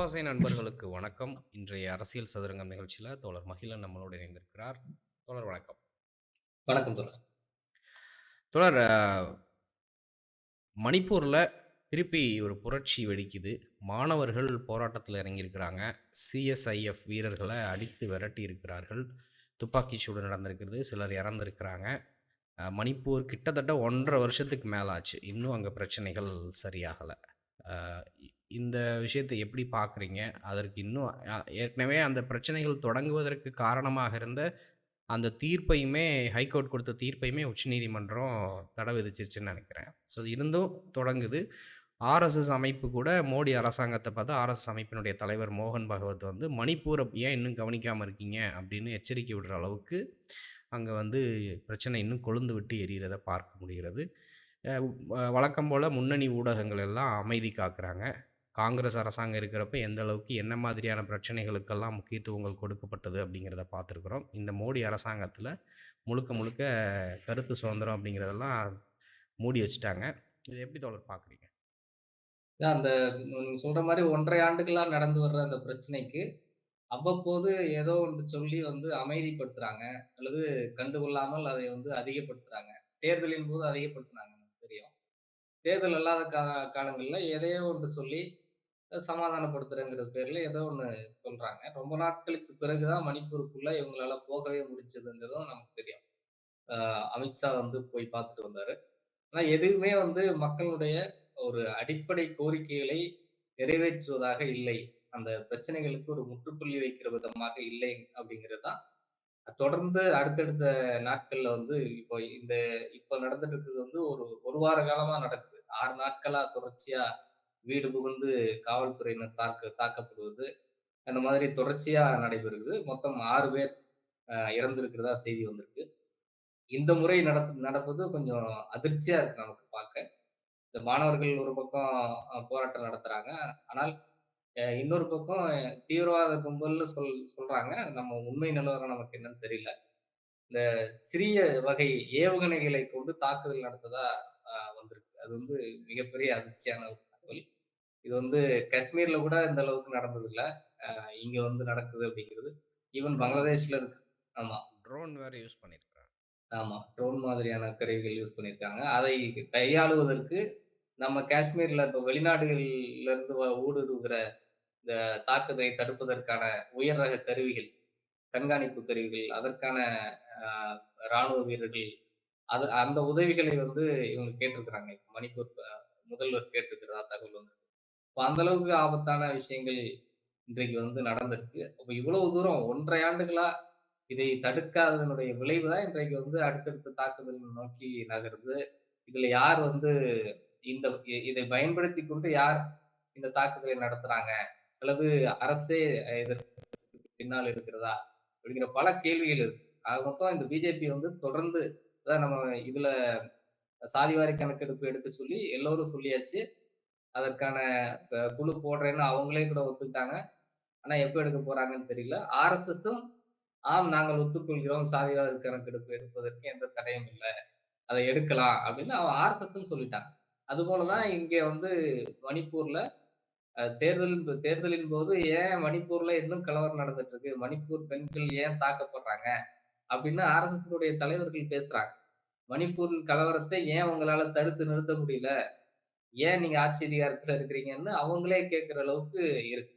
எஃப்ஆசை நண்பர்களுக்கு வணக்கம். இன்றைய அரசியல் சதுரங்கம் நிகழ்ச்சியில தோழர் மகிழன் நம்மளோடு இணைந்திருக்கிறார். தோழர் வணக்கம். வணக்கம் தோழர். தோழர் மணிப்பூர்ல திருப்பி ஒரு புரட்சி வெடிக்குது. மாணவர்கள் போராட்டத்தில இறங்கியிருக்கிறாங்க. சிஎஸ்ஐஎஃப் வீரர்கள அடித்து விரட்டி இருக்கிறார்கள். துப்பாக்கி சூடு நடந்திருக்கிறது. சிலர் இறந்திருக்கிறாங்க. மணிப்பூர் கிட்டத்தட்ட 1 1/2 வருஷத்துக்கு மேல ஆச்சு. இன்னும் அங்க பிரச்சனைகள் சரியாகல. இந்த விஷயத்தை எப்படி பார்க்குறீங்க? அதற்கு இன்னும் ஏற்கனவே அந்த பிரச்சனைகள் தொடங்குவதற்கு காரணமாக இருந்த அந்த தீர்ப்பையுமே ஹைகோர்ட் கொடுத்த தீர்ப்பையுமே உச்சநீதிமன்றம் தடை விதிச்சிருச்சுன்னு நினைக்கிறேன் ஸோ இருந்தும் தொடங்குது. ஆர்எஸ்எஸ் அமைப்பு கூட மோடி அரசாங்கத்தை பார்த்து ஆர்எஸ்எஸ் அமைப்பினுடைய தலைவர் மோகன் பகவத் வந்து மணிப்பூரை ஏன் இன்னும் கவனிக்காமல் இருக்கீங்க? அப்படின்னு எச்சரிக்கை விடுற அளவுக்கு அங்கே வந்து பிரச்சனை இன்னும் கொழுந்து விட்டு எரியிறத பார்க்க முடிகிறது. வழக்கம் போல் முன்னணி ஊடகங்கள் எல்லாம் அமைதி காக்குறாங்க. காங்கிரஸ் அரசாங்கம் இருக்கிறப்ப எந்த அளவுக்கு என்ன மாதிரியான பிரச்சனைகளுக்கெல்லாம் முக்கியத்துவங்கள் கொடுக்கப்பட்டது அப்படிங்கிறத பார்த்துருக்குறோம். இந்த மோடி அரசாங்கத்தில் முழுக்க முழுக்க கருத்து சுதந்திரம் அப்படிங்கிறதெல்லாம் மூடி வச்சுட்டாங்க. இதை எப்படி தோழர் பார்க்குறீங்க? அந்த நீங்க சொல்ற மாதிரி ஒன்றரை ஆண்டுகளாக நடந்து வர்ற அந்த பிரச்சனைக்கு, அவ்வப்போது ஏதோ ஒன்று சொல்லி வந்து அமைதிப்படுத்துறாங்க. அல்லது கண்டுகொள்ளாமல் அதை வந்து அதிகப்படுத்துறாங்க. தேர்தலின் போது அதிகப்படுத்துனாங்க தேர்தல் அல்லாத கா காலங்களில் எதையோ ஒன்று சொல்லி சமாதானப்படுத்துறேங்கிற பேர்ல ஏதோ ஒன்று சொல்றாங்க. ரொம்ப நாட்களுக்கு பிறகு தான் மணிப்பூருக்குள்ள இவங்களால போகவே முடிச்சதுங்கிறதும் நமக்கு தெரியும். அமித்ஷா வந்து போய் பார்த்துட்டு வந்தாரு. ஆனா எதுவுமே வந்து மக்களுடைய ஒரு அடிப்படை கோரிக்கைகளை நிறைவேற்றுவதாக இல்லை. அந்த பிரச்சனைகளுக்கு ஒரு முற்றுப்புள்ளி வைக்கிற விதமாக இல்லை அப்படிங்கிறது தான் தொடர்ந்து அடுத்தடுத்த நாட்கள்ல வந்து இப்போ இந்த இப்போ நடந்துட்டு இருக்கிறது வந்து ஒரு ஒரு வார காலமா நடக்குது. ஆறு நாட்களா தொடர்ச்சியா வீடு புகுந்து காவல்துறையினர் தாக்க தாக்கப்படுவது, அந்த மாதிரி தொடர்ச்சியா நடைபெறுது. மொத்தம் ஆறு பேர் இறந்திருக்கிறதா செய்தி வந்திருக்கு. இந்த முறை நடத்து நடப்பது கொஞ்சம் அதிர்ச்சியா இருக்கு நமக்கு பார்க்க. இந்த மாணவர்கள் ஒரு பக்கம் போராட்டம் நடத்துறாங்க. ஆனால் இன்னொரு பக்கம் தீவிரவாத கும்பல்னு சொல் சொல்றாங்க. நம்ம உண்மை நிலவரம் நமக்கு என்னன்னு தெரியல. இந்த சிறிய வகை ஏவுகணைகளை கொண்டு தாக்குதல் நடத்ததா வந்திருக்கு. அது வந்து மிகப்பெரிய அதிர்ச்சியான ஒரு தகவல். இது வந்து காஷ்மீர்ல கூட இந்த அளவுக்கு நடந்ததில்ல. இங்க வந்து நடக்குது அப்படிங்கிறது. ஈவன் பங்களாதேஷ்ல இருக்கு. ஆமா. ட்ரோன் வேற யூஸ் பண்ணியிருக்கிறாங்க. ஆமா. ட்ரோன் மாதிரியான கருவிகள் யூஸ் பண்ணியிருக்காங்க. அதை கையாளுவதற்கு நம்ம காஷ்மீர்ல இப்ப வெளிநாடுகள்ல இருந்து ஊடுருவுகிற இந்த தாக்குதலை தடுப்பதற்கான உயர் ரக கருவிகள், கண்காணிப்பு கருவிகள், அதற்கான ராணுவ வீரர்கள், அது அந்த உதவிகளை வந்து இவங்க கேட்டிருக்கிறாங்க. மணிப்பூர் முதல்வர் கேட்டிருக்கிறதா தகவல் வந்து இப்போ அந்த அளவுக்கு ஆபத்தான விஷயங்கள் இன்றைக்கு வந்து நடந்திருக்கு. அப்போ இவ்வளவு தூரம் 1 1/2 ஆண்டுகளா இதை தடுக்காததனுடைய விளைவு தான் இன்றைக்கு வந்து அடுத்தடுத்த தாக்குதல் நோக்கி நகருது. இதுல யார் வந்து இந்த இதை பயன்படுத்தி கொண்டு யார் இந்த தாக்குதலை நடத்துறாங்க? அல்லது அரசே இதற்கு பின்னால் இருக்கிறதா? அப்படிங்கிற பல கேள்விகள் இருக்கு. ஆக மொத்தம் இந்த பிஜேபி வந்து தொடர்ந்து அதான் நம்ம இதுல சாதிவாரி கணக்கெடுப்பு எடுக்க சொல்லி எல்லோரும் சொல்லியாச்சு. அதற்கான குழு போடுறேன்னு அவங்களே கூட ஒத்துக்கிட்டாங்க. ஆனா எப்ப எடுக்க போறாங்கன்னு தெரியல. ஆர்எஸ்எஸும் ஆம் நாங்கள் ஒத்துக்கொள்கிறோம். சாதிவாரி கணக்கெடுப்பு எடுப்பதற்கு எந்த தடையும் இல்லை அதை எடுக்கலாம் அப்படின்னு அவன் ஆர்எஸ்எஸ்ன்னு சொல்லிட்டாங்க. அது தான் இங்க வந்து மணிப்பூர்ல தேர்தல் தேர்தலின் போது ஏன் மணிப்பூர்ல இன்னும் கலவரம் நடந்துட்டு இருக்கு? மணிப்பூர் பெண்கள் ஏன் தாக்கப்படுறாங்க? அப்படின்னு ஆர்எஸ்எஸ்னுடைய தலைவர்கள் பேசுறாங்க. மணிப்பூரின் கலவரத்தை ஏன் உங்களால தடுத்து நிறுத்த முடியல? ஏன் நீங்க ஆட்சி அதிகாரத்துல இருக்கிறீங்கன்னு அவங்களே கேட்கிற அளவுக்கு இருக்கு.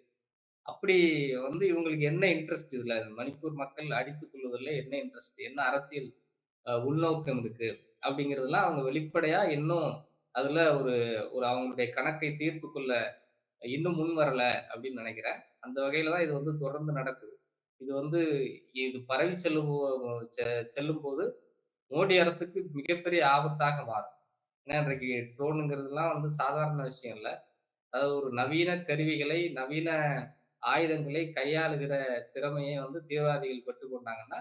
அப்படி வந்து இவங்களுக்கு என்ன இன்ட்ரெஸ்ட் இதுல? மணிப்பூர் மக்கள் அடித்துக் கொள்வதில் என்ன இன்ட்ரெஸ்ட்? என்ன அரசியல் உள்நோக்கம் இருக்கு? அப்படிங்கிறதெல்லாம் அவங்க வெளிப்படையா இன்னும் அதுல ஒரு ஒரு அவங்களுடைய கணக்கை தீர்த்து கொள்ள இன்னும் முன் வரல அப்படின்னு நினைக்கிறேன். அந்த வகையில தான் இது வந்து தொடர்ந்து நடக்குது. இது வந்து இது பரவி செல்லும் செல்லும் போது மோடி அரசுக்கு மிகப்பெரிய ஆபத்தாக மாறும். ஏன்னா இன்றைக்கு ட்ரோனுங்கிறதுலாம் வந்து சாதாரண விஷயம் இல்லை அதாவது ஒரு நவீன கருவிகளை, நவீன ஆயுதங்களை கையாளுகிற திறமையை வந்து தீவிரவாதிகள் பெற்றுக்கொண்டாங்கன்னா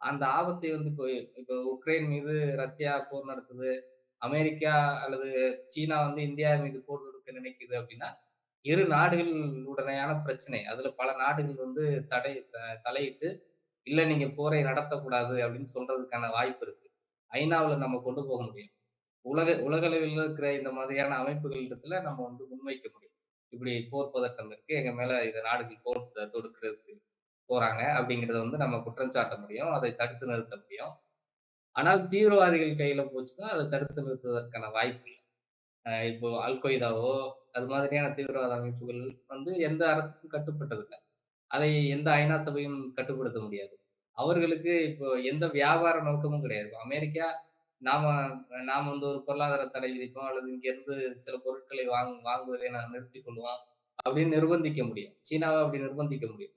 அந்த ஆபத்தை வந்து இப்போ இப்போ உக்ரைன் மீது ரஷ்யா போர் நடத்துது. அமெரிக்கா அல்லது சீனா வந்து இந்தியா மீது போர் தொடுக்க நினைக்குது அப்படின்னா, இரு நாடுகள் நாடுகளுடனான பிரச்சனை. அதுல பல நாடுகள் வந்து தடை த தலையிட்டு, இல்ல நீங்க போரை நடத்தக்கூடாது அப்படின்னு சொல்றதுக்கான வாய்ப்பு இருக்கு. ஐநாவில் நம்ம கொண்டு போக முடியும். உலக உலகளவில் இருக்கிற இந்த மாதிரியான அமைப்புகள் இடத்துல நம்ம வந்து முன்வைக்க முடியும். இப்படி போர் பதட்டம் இருக்கு. எங்க மேல இந்த நாடுகள் போர் தொடுக்கிறதுக்கு போறாங்க அப்படிங்கிறத வந்து நம்ம குற்றம் சாட்ட முடியும். அதை தடுத்து நிறுத்த முடியும். ஆனால் தீவிரவாதிகள் கையில போச்சுன்னா, அதை தடுத்து நிறுத்துவதற்கான வாய்ப்பு இல்லை இப்போ அல்கொய்தாவோ அது மாதிரியான தீவிரவாத அமைப்புகள் வந்து எந்த அரசுக்கும் கட்டுப்பட்டதில்லை அதை எந்த ஐநா சபையும் கட்டுப்படுத்த முடியாது. அவர்களுக்கு இப்போ எந்த வியாபார நோக்கமும் கிடையாது. அமெரிக்கா நாம நாம் வந்து ஒரு பொருளாதார தடை விதிப்போம் அல்லது இங்கிருந்து சில பொருட்களை வாங் வாங்குவதை நான் நிறுத்தி கொள்வோம் அப்படின்னு நிர்பந்திக்க முடியும். சீனாவை அப்படி நிர்பந்திக்க முடியும்.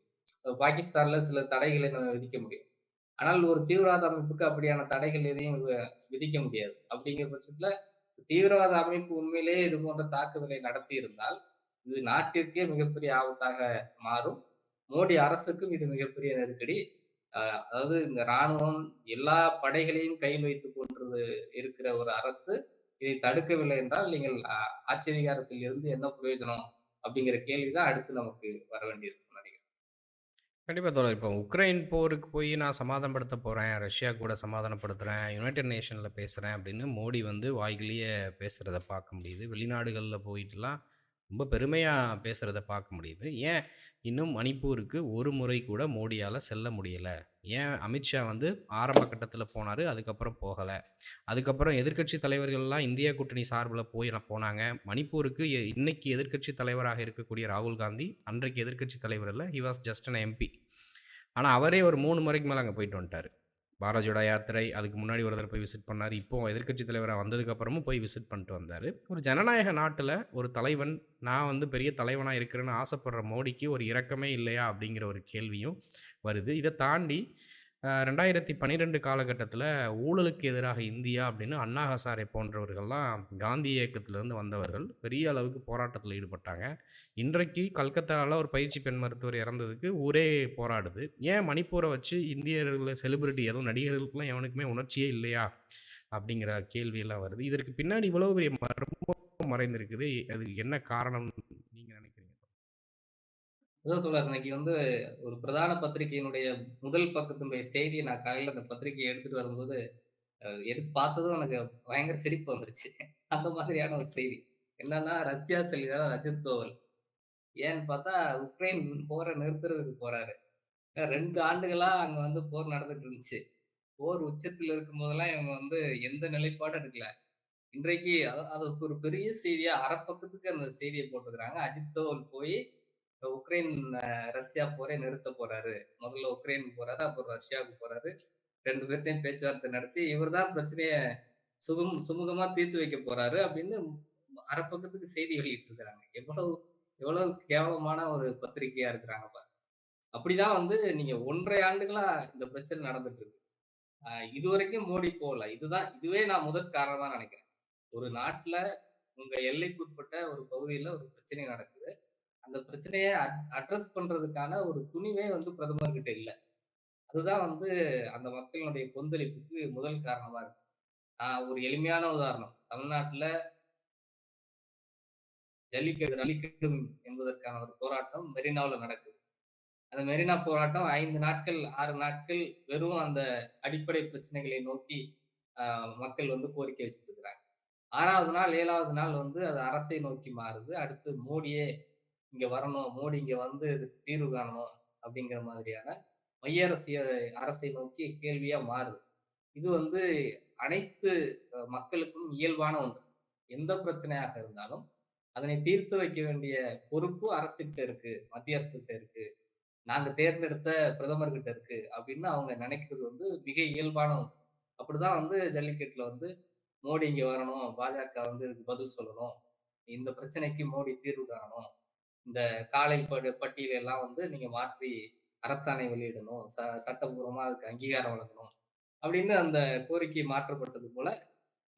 பாகிஸ்தான்ல சில தடைகளை நம்ம விதிக்க முடியும். ஆனால் ஒரு தீவிரவாத அமைப்புக்கு அப்படியான தடைகள் எதையும் விதிக்க முடியாது. அப்படிங்கிற பட்சத்துல தீவிரவாத அமைப்பு உண்மையிலேயே இது போன்ற தாக்குதலை நடத்தி இருந்தால், இது நாட்டிற்கே மிகப்பெரிய ஆபத்தாக மாறும். மோடி அரசுக்கும் இது மிகப்பெரிய நெருக்கடி. அதாவது இந்த ராணுவம் எல்லா படைகளையும் கையில் வைத்துக் கொண்டு இருக்கிற ஒரு அரசு, இதை தடுக்கவில்லை என்றால், நீங்கள் ஆட்சி அதிகாரத்தில் இருந்து என்ன பிரயோஜனம்? அப்படிங்கிற கேள்விதான் அடுத்து நமக்கு வர வேண்டியிருக்கும் கண்டிப்பாக தோழர். இப்போ உக்ரைன் போருக்கு போய் நான் சமாதானப்படுத்த போகிறேன் ரஷ்யா கூட சமாதானப்படுத்துகிறேன் யுனைடெட் நேஷனில் பேசுகிறேன் அப்படின்னு மோடி வந்து வாய்கிலேயே பேசுகிறத பார்க்க முடியுது. வெளிநாடுகளில் போயிட்டுலாம் ரொம்ப பெருமையாக பேசுகிறத பார்க்க முடியுது. ஏன் இன்னும் மணிப்பூருக்கு ஒரு முறை கூட மோடியால் செல்ல முடியலை ஏன் அமித்ஷா வந்து ஆரம்ப கட்டத்தில் போனாரு. அதுக்கப்புறம் போகலை அதுக்கப்புறம் எதிர்க்கட்சி தலைவர்கள்லாம் இந்தியா கூட்டணி சார்பில் போய் போனாங்க. மணிப்பூருக்கு இன்னைக்கு எதிர்க்கட்சி தலைவராக இருக்கக்கூடிய ராகுல் காந்தி, அன்றைக்கு எதிர்க்கட்சி தலைவர் இல்லை he was just an MP. ஆனால் அவரே ஒரு மூணு முறைக்கு மேலே அங்கே போயிட்டு வந்துட்டார் பாலாஜியோட யாத்திரை, அதுக்கு முன்னாடி ஒரு தடவ போய் விசிட் பண்ணார் இப்போ எதிர்க்கட்சி தலைவராக வந்ததுக்கப்புறமும் போய் விசிட் பண்ணிட்டு வந்தார் ஒரு ஜனநாயக நாட்டில் ஒரு தலைவன், நான் வந்து பெரிய தலைவனாக இருக்கிறேன்னு ஆசைப்படுற மோடிக்கு ஒரு இரக்கமே இல்லையா? அப்படிங்கிற ஒரு கேள்வியும் வருது. இதை தாண்டி ரெண்டாயிரத்தி பன்னிரெண்டு காலகட்டத்தில் ஊழலுக்கு எதிராக இந்தியா அப்படின்னு அண்ணா ஹசாரே போன்றவர்கள்லாம் காந்தி இயக்கத்திலேருந்து வந்தவர்கள் பெரிய அளவுக்கு போராட்டத்தில் ஈடுபட்டாங்க. இன்றைக்கு கல்கத்தாவில் ஒரு பயிற்சி பெண் மருத்துவர் இறந்ததுக்கு ஊரே போராடுது. ஏன் மணிப்பூரை வச்சு இந்தியர்களில் செலிபிரிட்டி எதுவும் நடிகர்களுக்குலாம் எவனுக்குமே உணர்ச்சியே இல்லையா? அப்படிங்கிற கேள்வியெல்லாம் வருது. இதற்கு பின்னாடி இவ்வளோ பெரிய மர்மம் மறைந்திருக்குது. அதுக்கு என்ன காரணம் தோழர் இன்னைக்கு வந்து ஒரு பிரதான பத்திரிகையினுடைய முதல் பக்கத்தினுடைய செய்தியை நான் காலையில அந்த பத்திரிகையை எடுத்துட்டு வரும்போது, எடுத்து பார்த்ததும் எனக்கு பயங்கர சிரிப்பு வந்துருச்சு. அந்த மாதிரியான ஒரு செய்தி. என்னன்னா ரஷ்யா செல்கிறார் அஜித் தோவல். ஏன்னு பார்த்தா உக்ரைன் போரை நிறுத்துறதுக்கு போறாரு. ரெண்டு ஆண்டுகளா அங்க வந்து போர் நடந்துட்டு இருந்துச்சு. போர் உச்சத்தில இருக்கும்போதெல்லாம் இவங்க வந்து எந்த நிலைப்பாடும் எடுக்கல. இன்றைக்கு அது ஒரு பெரிய செய்தியா அரை பக்கத்துக்கு அந்த செய்தியை போட்டிருக்கிறாங்க. அஜித் தோவல் போய் உக்ரைன் ரஷ்யா போரே நிறுத்த போறாரு. முதல்ல உக்ரைன் போறாரு. அப்புறம் ரஷ்யாவுக்கு போறாரு. ரெண்டு பேர்த்தையும் பேச்சுவார்த்தை நடத்தி, இவர் தான் பிரச்சனைய சுகம் சுமூகமா தீர்த்து வைக்க போறாரு அப்படின்னு அரை பக்கத்துக்கு செய்தி வெளியிட்டு இருக்கிறாங்க. எவ்வளவு எவ்வளவு கேவலமான ஒரு பத்திரிகையா இருக்கிறாங்க பாரு அப்படிதான் வந்து நீங்க 1 1/2 ஆண்டுகளா இந்த பிரச்சனை நடந்துட்டு இருக்கு. இது இதுவரைக்கும் மோடி போகல இதுதான் இதுவே நான் முதற் காரணமா நினைக்கிறேன். ஒரு நாட்டுல உங்க எல்லைக்குட்பட்ட ஒரு பகுதியில ஒரு பிரச்சனை நடக்குது. அந்த பிரச்சனையை அட்ரஸ் பண்றதுக்கான ஒரு துணிவே வந்து பிரதமர்கிட்ட இல்லை அதுதான் வந்து அந்த மக்களினுடைய கொந்தளிப்புக்கு முதல் காரணமா இருக்கு. ஒரு எளிமையான உதாரணம். தமிழ்நாட்டுல ஜல்லிக்கட்டு ஜல்லிக்கட்டு என்பதற்கான ஒரு போராட்டம் மெரினாவில் நடக்குது. அந்த மெரினா போராட்டம் ஐந்து நாட்கள், ஆறு நாட்கள் வெறும் அந்த அடிப்படை பிரச்சனைகளை நோக்கி மக்கள் வந்து கோரிக்கை வச்சுட்டு இருக்கிறாங்க. ஆறாவது நாள், ஏழாவது நாள் வந்து அது அரசை நோக்கி மாறுது. அடுத்து மோடியே இங்க வரணும். மோடி இங்க வந்து இதுக்கு தீர்வு காணணும் அப்படிங்கிற மாதிரியான மைய அரசிய அரசை நோக்கி கேள்வியா மாறுது. இது வந்து அனைத்து மக்களுக்கும் இயல்பான ஒன்று. எந்த பிரச்சனையாக இருந்தாலும், அதனை தீர்த்து வைக்க வேண்டிய பொறுப்பு அரசுகிட்ட இருக்கு. மத்திய அரசுகிட்ட இருக்கு. நாங்க தேர்ந்தெடுத்த பிரதமர்கிட்ட இருக்கு. அப்படின்னு அவங்க நினைக்கிறது வந்து மிக இயல்பான ஒன்று. அப்படிதான் வந்து ஜல்லிக்கட்டுல வந்து மோடி இங்க வரணும். பாஜக வந்து இதுக்கு பதில் சொல்லணும். இந்த பிரச்சனைக்கு மோடி தீர்வு காணணும். இந்த காலை படு பட்டியல எல்லாம் வந்து நீங்க மாற்றி அரசாணை வெளியிடணும். ச சட்டப்பூர்வமா அதுக்கு அங்கீகாரம் வழங்கணும். அப்படின்னு அந்த கோரிக்கை மாற்றப்பட்டது போல,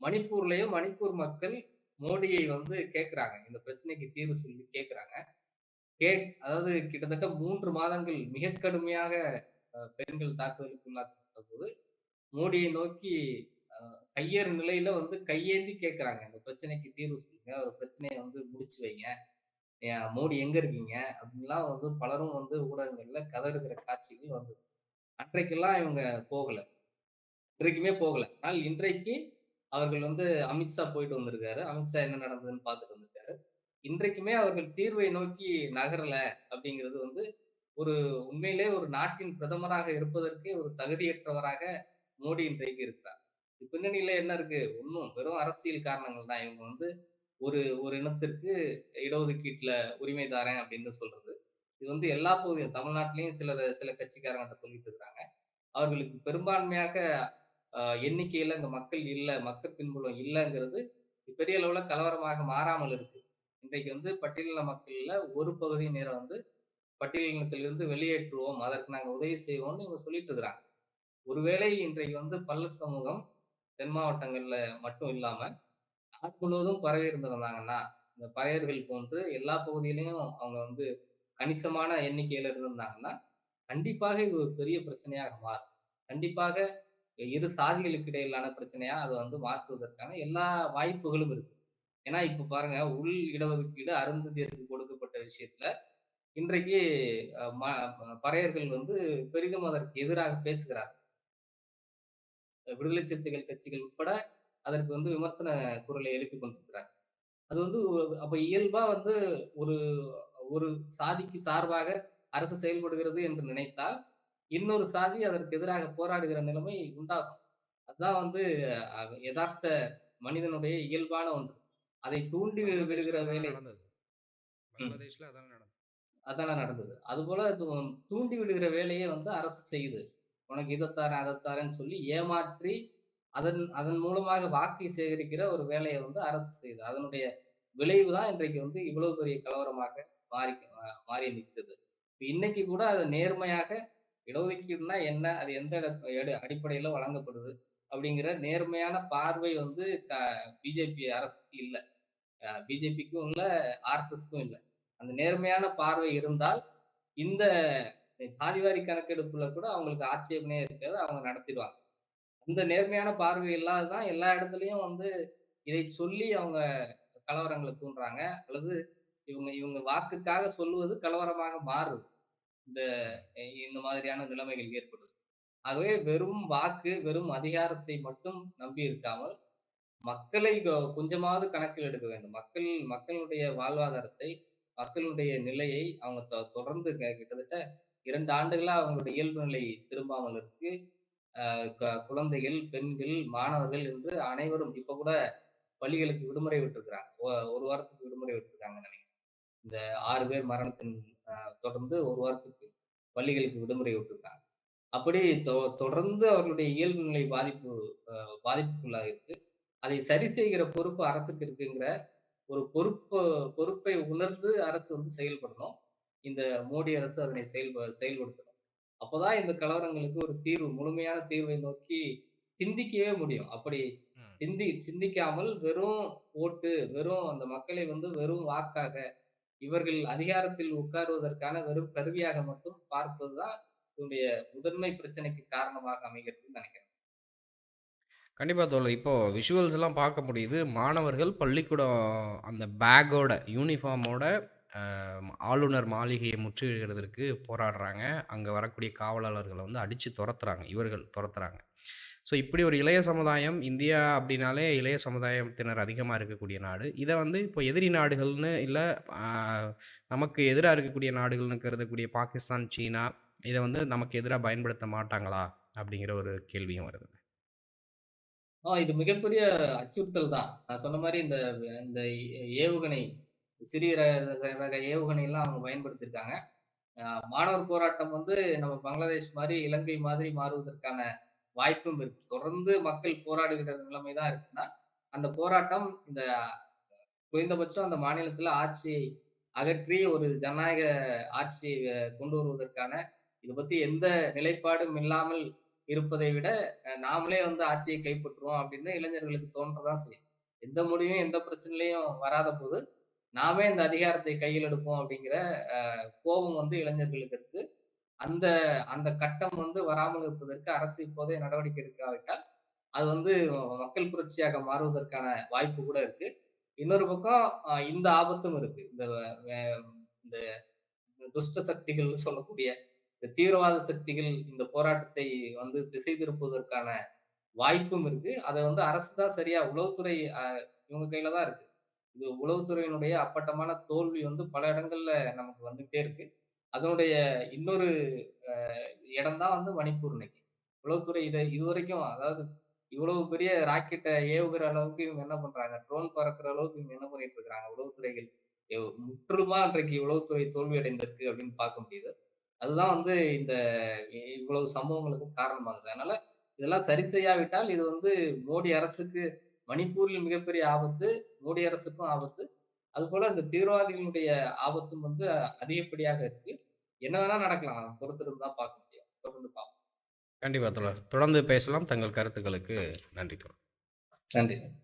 மணிப்பூர்லயும் மணிப்பூர் மக்கள் மோடியை வந்து கேட்கிறாங்க. இந்த பிரச்சனைக்கு தீர்வு சொல்லி கேட்கிறாங்க. கேக் அதாவது கிட்டத்தட்ட மூன்று மாதங்கள் மிக கடுமையாக பெண்கள் தாக்குதலுக்கு உள்ளாக்கப்பட்டபோது, மோடியை நோக்கி கையேறு நிலையில வந்து கையேந்தி கேட்கிறாங்க. இந்த பிரச்சனைக்கு தீர்வு சொல்லுங்க. ஒரு பிரச்சனையை வந்து முடிச்சு வைங்க. மோடி எங்க இருக்கீங்க? அப்படின்லாம் வந்து பலரும் வந்து ஊடகங்கள்ல கதறுகிற காட்சிகள் வந்தது. அன்றைக்கெல்லாம் இவங்க போகல. இன்றைக்குமே போகல. ஆனால் இன்றைக்கு அவர்கள் வந்து அமித்ஷா போயிட்டு வந்திருக்காரு. அமித்ஷா என்ன நடந்ததுன்னு பார்த்துட்டு வந்திருக்காரு. இன்றைக்குமே அவர்கள் தீர்வை நோக்கி நகரல அப்படிங்கிறது வந்து ஒரு உண்மையிலே ஒரு நாட்டின் பிரதமராக இருப்பதற்கே ஒரு தகுதியற்றவராக மோடி இன்றைக்கு இருக்கிறார். பின்னணியில என்ன இருக்கு? ஒன்றும் வெறும் அரசியல் காரணங்கள் தான். இவங்க வந்து ஒரு ஒரு இனத்திற்கு இடஒதுக்கீட்டுல உரிமை தாரேன் அப்படின்னு சொல்றது. இது வந்து எல்லா பகுதியும் தமிழ்நாட்டிலையும் சிலர் சில கட்சிக்காரங்கிட்ட சொல்லிட்டு இருக்காங்க. அவர்களுக்கு பெரும்பான்மையாக எண்ணிக்கையில் எண்ணிக்கையில மக்கள் இல்லை மக்கள் பின்புலம் இல்லைங்கிறது பெரிய அளவுல கலவரமாக மாறாமல் இருக்கு. இன்றைக்கு வந்து பட்டியலின மக்கள்ல ஒரு பகுதியினரை வந்து பட்டியலினத்திலிருந்து வெளியேற்றுவோம். அதற்கு நாங்கள் உதவி செய்வோம்னு இவங்க சொல்லிட்டு இருக்கிறாங்க. ஒருவேளை இன்றைக்கு வந்து பல்லர் சமூகம் தென் மாவட்டங்கள்ல மட்டும் இல்லாம, நாடு முழுவதும் பரவி இருந்திருந்தாங்கன்னா, இந்த பறையர்கள் போன்று எல்லா பகுதியிலயும் அவங்க வந்து கணிசமான எண்ணிக்கையில இருந்திருந்தாங்கன்னா, கண்டிப்பாக இது ஒரு பெரிய பிரச்சனையாக மாறும். கண்டிப்பாக இரு சாதிகளுக்கு இடையிலான பிரச்சனையா அதை வந்து மாற்றுவதற்கான எல்லா வாய்ப்புகளும் இருக்கு. ஏன்னா, இப்ப பாருங்க உள் இடஒதுக்கீடு அருந்ததியருக்கு கொடுக்கப்பட்ட விஷயத்துல, இன்றைக்கு பறையர்கள் வந்து பெரிதும் அதற்கு எதிராக பேசுகிறார்கள். விடுதலை சிறுத்தைகள் கட்சிகள் உட்பட அதற்கு வந்து விமர்சன குரலை எழுப்பிக் கொண்டிருக்கிறார்கள். அது வந்து அப்ப இயல்பா வந்து ஒரு ஒரு சாதிக்கு சார்பாக அரசு செயல்படுகிறது என்று நினைத்தால், இன்னொரு சாதி அதற்கு எதிராக போராடுகிற நிலைமை உண்டாகும். அதுதான் வந்து அ எதார்த்த மனிதனுடைய இயல்பான ஒன்று. அதை தூண்டி விடுகிற வேலை அதானே நடந்தது. அதானே நடந்தது. அதுபோல து தூண்டி விடுகிற வேலைய வந்து அரசு செய்யுது. உனக்கு இத தரேன், அத தரேன்னு சொல்லி ஏமாற்றி, அதன் அதன் மூலமாக வாக்கை சேகரிக்கிற ஒரு வேலையை வந்து அரசு செய்யுது. அதனுடைய விளைவு தான் இன்றைக்கு வந்து இவ்வளவு பெரிய கலவரமாக மாறி மாறி நிற்கிறது இப்போ இன்னைக்கு கூட அது நேர்மையாக இடஒதுக்கீடுனா என்ன? அது எந்த எட அடிப்படையில வழங்கப்படுது? அப்படிங்கிற நேர்மையான பார்வை வந்து க பிஜேபி அரசுக்கு இல்லை பிஜேபிக்கும் இல்லை ஆர்எஸ்எஸ்க்கும் இல்லை அந்த நேர்மையான பார்வை இருந்தால், இந்த சாதிவாரி கணக்கெடுப்புல கூட அவங்களுக்கு ஆட்சேபனையே இருக்காது. அவங்க நடத்திடுவாங்க அந்த நேர்மையான பார்வை இல்லாததான் எல்லா இடத்துலையும் வந்து இதை சொல்லி அவங்க கலவரங்களை தூண்டுறாங்க. அல்லது இவங்க இவங்க வாக்குக்காக சொல்லுவது கலவரமாக மாறுது. இந்த இந்த மாதிரியான நிலைமைகள் ஏற்படுது. ஆகவே வெறும் வாக்கு, வெறும் அதிகாரத்தை மட்டும் நம்பி இருக்காமல், மக்களை கொஞ்சமாவது கணக்கில் எடுக்க வேண்டும். மக்கள் மக்களுடைய வாழ்வாதாரத்தை, மக்களுடைய நிலையை அவங்க தொ தொடர்ந்து க கிட்டத்தட்ட இரண்டு ஆண்டுகளா அவங்களுடைய இயல்பு நிலை திரும்பாமல் இருக்கு. க குழந்தைகள், பெண்கள், மாணவர்கள் என்று அனைவரும் இப்ப கூட பள்ளிகளுக்கு விடுமுறை விட்டிருக்கிறாங்க. ஒ 1 வாரத்துக்கு விடுமுறை விட்டுருக்காங்க நினைக்கிறேன் இந்த ஆறு பேர் மரணத்தின் தொடர்ந்து ஒரு வாரத்துக்கு பள்ளிகளுக்கு விடுமுறை விட்டுருக்காங்க அப்படி தொ தொடர்ந்து அவர்களுடைய இயல்பு நிலை பாதிப்பு பாதிப்புக்குள்ளாக இருக்கு அதை சரி செய்கிற பொறுப்பு அரசுக்கு இருக்குங்கிற ஒரு பொறுப்பு பொறுப்பை உணர்ந்து அரசு வந்து செயல்படணும். இந்த மோடி அரசு அதனை செயல்ப செயல்படுத்தணும். அப்பதான் இந்த கலவரங்களுக்கு ஒரு தீர்வு, முழுமையான தீர்வை நோக்கி சிந்திக்கவே முடியும். அப்படி. சிந்தி சிந்திக்காமல் வெறும் ஓட்டு, வெறும் அந்த மக்களை வந்து வெறும் வாக்காக, இவர்கள் அதிகாரத்தில் உட்காருவதற்கான வெறும் கருவியாக மட்டும் பார்ப்பது தான் இதனுடைய முதன்மை பிரச்சனைக்கு காரணமாக அமைகிறதுன்னு நெனைக்கிறேன். கண்டிப்பா தோழர். இப்போ விஷுவல்ஸ் எல்லாம் பார்க்க முடியுது. மாணவர்கள் பள்ளிக்கூடம் அந்த பேக்கோட, யூனிஃபார்மோட ஆளுநர் மாளிகையை முற்றுகிறதற்கு போராடுறாங்க. அங்கே வரக்கூடிய காவலாளர்களை வந்து அடித்து துரத்துறாங்க இவர்கள் துரத்துறாங்க ஸோ இப்படி ஒரு இளைய சமுதாயம் இந்தியா அப்படின்னாலே இளைய சமுதாயத்தினர் அதிகமாக இருக்கக்கூடிய நாடு. இதை வந்து இப்போ எதிரி நாடுகள்னு இல்லை நமக்கு எதிராக இருக்கக்கூடிய நாடுகள்னு கருதக்கூடிய பாகிஸ்தான், சீனா இதை வந்து நமக்கு எதிராக பயன்படுத்த மாட்டாங்களா? அப்படிங்கிற ஒரு கேள்வியும் வருது. ஆ இது மிகப்பெரிய அச்சுறுத்தல் தான். நான் சொன்ன மாதிரி இந்த இந்த ஏவுகணை, சிறிய ர ரக ஏவுகணைலாம் அவங்க பயன்படுத்தியிருக்காங்க. மாணவர் போராட்டம் வந்து நம்ம பங்களாதேஷ் மாதிரி இலங்கை மாதிரி மாறுவதற்கான வாய்ப்பும் இருக்கு. தொடர்ந்து மக்கள் போராடுகிற நிலைமை தான் இருக்குன்னா, அந்த போராட்டம் இந்த குறைந்தபட்சம் அந்த மாநிலத்துல ஆட்சியை அகற்றி ஒரு ஜனநாயக ஆட்சியை கொண்டு வருவதற்கான இதை பத்தி எந்த நிலைப்பாடும் இல்லாமல் இருப்பதை விட, நாமளே வந்து ஆட்சியை கைப்பற்றுவோம் அப்படின்னு இளைஞர்களுக்கு தோன்றதான் செய்யும். எந்த முடிவும், எந்த பிரச்சனையிலையும் வராத போது நாமே இந்த அதிகாரத்தை கையில் எடுப்போம் அப்படிங்கிற கோபம் வந்து இளைஞர்களுக்கு இருக்கு. அந்த அந்த கட்டம் வந்து வராமல் இருப்பதற்கு அரசு இப்போதே நடவடிக்கை எடுக்காவிட்டால், அது வந்து மக்கள் புரட்சியாக மாறுவதற்கான வாய்ப்பு கூட இருக்கு. இன்னொரு பக்கம் இந்த ஆபத்தும் இருக்கு. இந்த இந்த துஷ்ட சக்திகள்னு சொல்லக்கூடிய இந்த தீவிரவாத சக்திகள் இந்த போராட்டத்தை வந்து திசை திருப்புவதற்கான வாய்ப்பும் இருக்கு. அதை வந்து அரசு தான் சரியா உளவுத்துறை இவங்க கையில தான் இருக்கு. இது உளவுத்துறையினுடைய அப்பட்டமான தோல்வி வந்து பல இடங்கள்ல நமக்கு வந்துகிட்டே இருக்கு. அதனுடைய இன்னொரு இடம் தான் வந்து மணிப்பூர் இன்னைக்கு. உளவுத்துறை இது இதுவரைக்கும் அதாவது இவ்வளவு பெரிய ராக்கெட்டை ஏவுகிற அளவுக்கு இவங்க என்ன பண்றாங்க? ட்ரோன் பறக்கிற அளவுக்கு இவங்க என்ன பண்ணிட்டு இருக்கிறாங்க உளவுத்துறைகள் முற்றுமா முற்றிலுமா இன்றைக்கு உளவுத்துறை தோல்வி அடைந்திருக்கு அப்படின்னு பார்க்க முடியுது. அதுதான் வந்து இந்த இவ்வளவு சம்பவங்களுக்கு காரணமாகுது. அதனால இதெல்லாம் சரி செய்யாவிட்டால் இது வந்து மோடி அரசுக்கு மணிப்பூரில் மிகப்பெரிய ஆபத்து, மோடி அரசுக்கும் ஆபத்து. அதுபோல இந்த தீவிரவாதிகளுடைய ஆபத்தும் வந்து அதிகப்படியாக இருக்கு. என்ன வேணா நடக்கலாம். பொறுத்திருந்து தான் பார்க்க முடியும். தொடர்ந்து பார்ப்போம். கண்டிப்பா தோழர். தொடர்ந்து பேசலாம். தங்கள் கருத்துக்களுக்கு நன்றி தோழர். நன்றி.